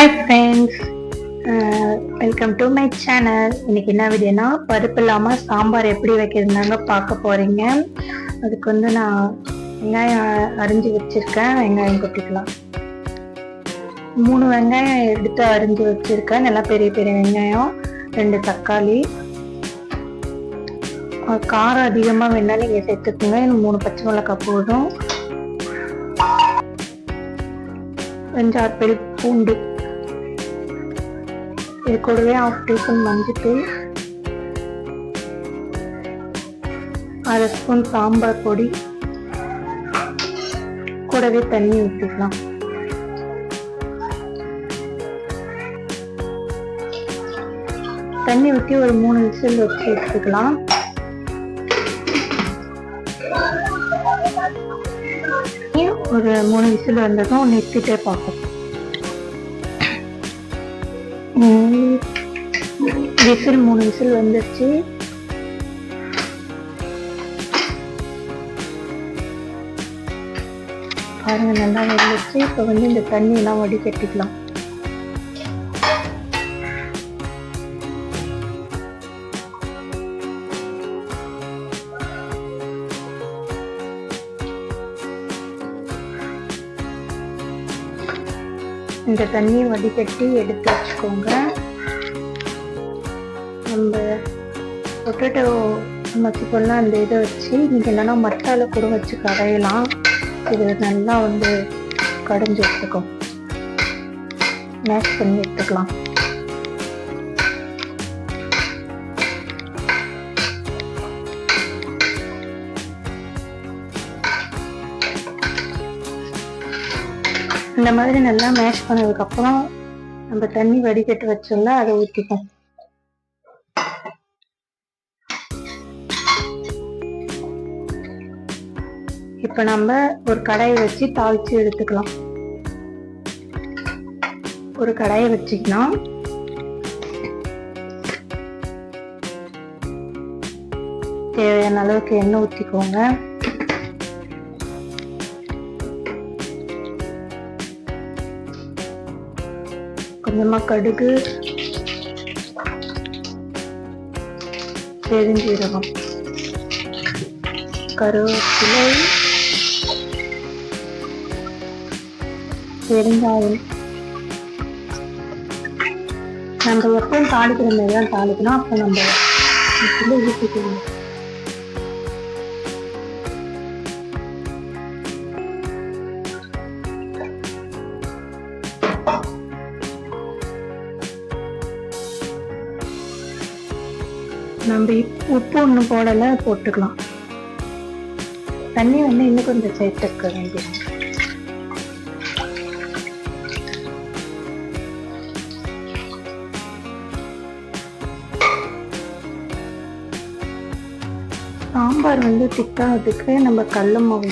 Hi friends welcome to my channel இன்னைக்கு என்ன வீடியோனா பருப்பு இல்லாமல் சாம்பார் எப்படி வைக்கிறதுனாங்க பார்க்க போறீங்க. அதுக்கு வந்து நான் வெங்காயம் அரிஞ்சு வச்சிருக்கேன். வெங்காயம் கொட்டிக்கலாம். மூணு வெங்காயம் எடுத்து அரிஞ்சு வச்சிருக்கேன். நல்லா பெரிய பெரிய வெங்காயம் ரெண்டு தக்காளி. காரம் அதிகமாக வேணாலும் நீங்கள் சேர்த்துக்குங்க. எனக்கு மூணு பச்சை மிளகாய் போதும். அஞ்சாறு பெரிய பூண்டு. இது கூடவே ஆஃப் டீஸ்பூன் மஞ்சள் அரை ஸ்பூன் சாம்பார் பொடி கூடவே தண்ணி ஊற்றிக்கலாம் தண்ணி ஊற்றி ஒரு மூணு விசில் வச்சு எடுத்துக்கலாம். ஒரு மூணு விசில் வந்ததும் நிறுத்திட்டே பார்க்கணும் விசில் மூணு விசில் வந்துருச்சு. பாருங்க நல்லா வந்துருச்சு. இப்போ வந்து இந்த தண்ணி எல்லாம் வடிகட்டிக்கலாம். இந்த தண்ணியை வடிகட்டி எடுத்து வச்சுக்கோங்க. நம்ம பொட்டேட்டோ மசிப்பெல்லாம் அந்த இதை வச்சு நீங்கள் இல்லைன்னா மட்டால கூட வச்சு கடையலாம் இது நல்லா வந்து கடைஞ்சி எடுத்துக்கும் மேஷ் பண்ணி எடுத்துக்கலாம். இந்த மாதிரி நல்லா மேஷ் பண்ணதுக்கப்புறம் நம்ம தண்ணி வடிகட்டி வச்சோம்ல அதை ஊற்றிப்போம் இப்போ நம்ம ஒரு கடாயை வச்சு தாளிச்சு எடுத்துக்கலாம். ஒரு கடாயை வச்சுக்கலாம். தேவையான அளவுக்கு எண்ணெய் ஊற்றிக்கோங்க கொஞ்சமா கடுகு பெருஞ்சீரகம் கருவேப்பிலை பெருங்காயம். நம்ம எப்பவும் தாளிக்கிற மாதிரி தான் தாளிக்கணும். அப்போ நம்ம ஊற்றிக்கணும் நம்ம உப்பு ஒன்று போடலை போட்டுக்கலாம். தண்ணி வந்து இன்னும் கொஞ்சம் சேர்த்துக்க வேண்டிய சாம்பார் வந்து திக்காகிறதுக்கு நம்ம கடல மாவு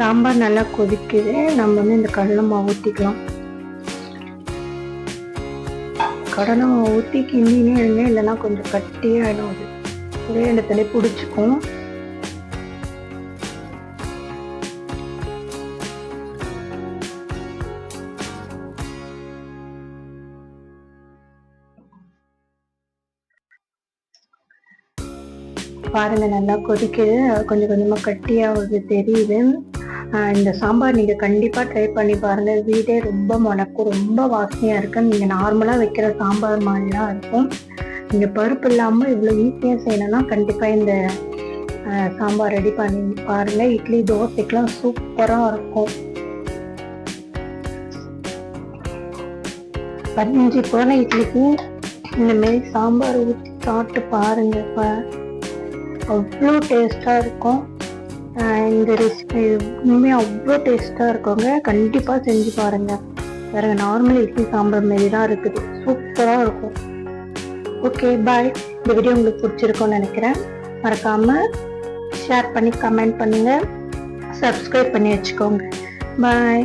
சாம்பார் நல்லா கொதிக்குது. நம்ம வந்து இந்த கடலை மாவு ஊற்றிக்கலாம் கடலை மாவு ஊற்றி கிண்டினே இருங்க. இல்லைன்னா கொஞ்சம் கட்டியாயிடும் அது. ஒரே இடத்துல பிடிச்சிக்கும். பாருங்க நல்லா கொதிக்குது. கொஞ்சம் கொஞ்சமா கட்டியாவது தெரியுது. இந்த சாம்பார் நீங்கள் கண்டிப்பாக ட்ரை பண்ணி பாருங்கள் வீடே ரொம்ப மணக்கும் ரொம்ப வாசனையாக இருக்கு. நீங்கள் நார்மலாக வைக்கிற சாம்பார் மாதிரி தான் இருக்கும். நீங்கள் பருப்பு இல்லாமல் இவ்வளோ ஈஸியாக செய்யணும்னா கண்டிப்பாக இந்த சாம்பார் ரெடி பண்ணி பாருங்கள் இட்லி தோசைக்கெலாம் சூப்பராக இருக்கும். பதினஞ்சு போன இட்லிக்கு இந்தமாரி சாம்பார் ஊற்றி சாப்பிட்டு பாருங்கப்ப அவ்வளோ டேஸ்ட்டாக இருக்கும். இந்த ரெசிபி உண்மையாக அவ்வளோ டேஸ்ட்டாக இருக்குங்க. கண்டிப்பாக செஞ்சு பாருங்கள் வேறு நார்மல் இட்லி சாம்பார் மாரி தான் இருக்குது. சூப்பராக இருக்கும். ஓகே பாய் இந்த வீடியோ உங்களுக்கு பிடிச்சிருக்கோன்னு நினைக்கிறேன். மறக்காமல் ஷேர் பண்ணி கமெண்ட் பண்ணுங்கள் சப்ஸ்கிரைப் பண்ணி வச்சுக்கோங்க. பாய்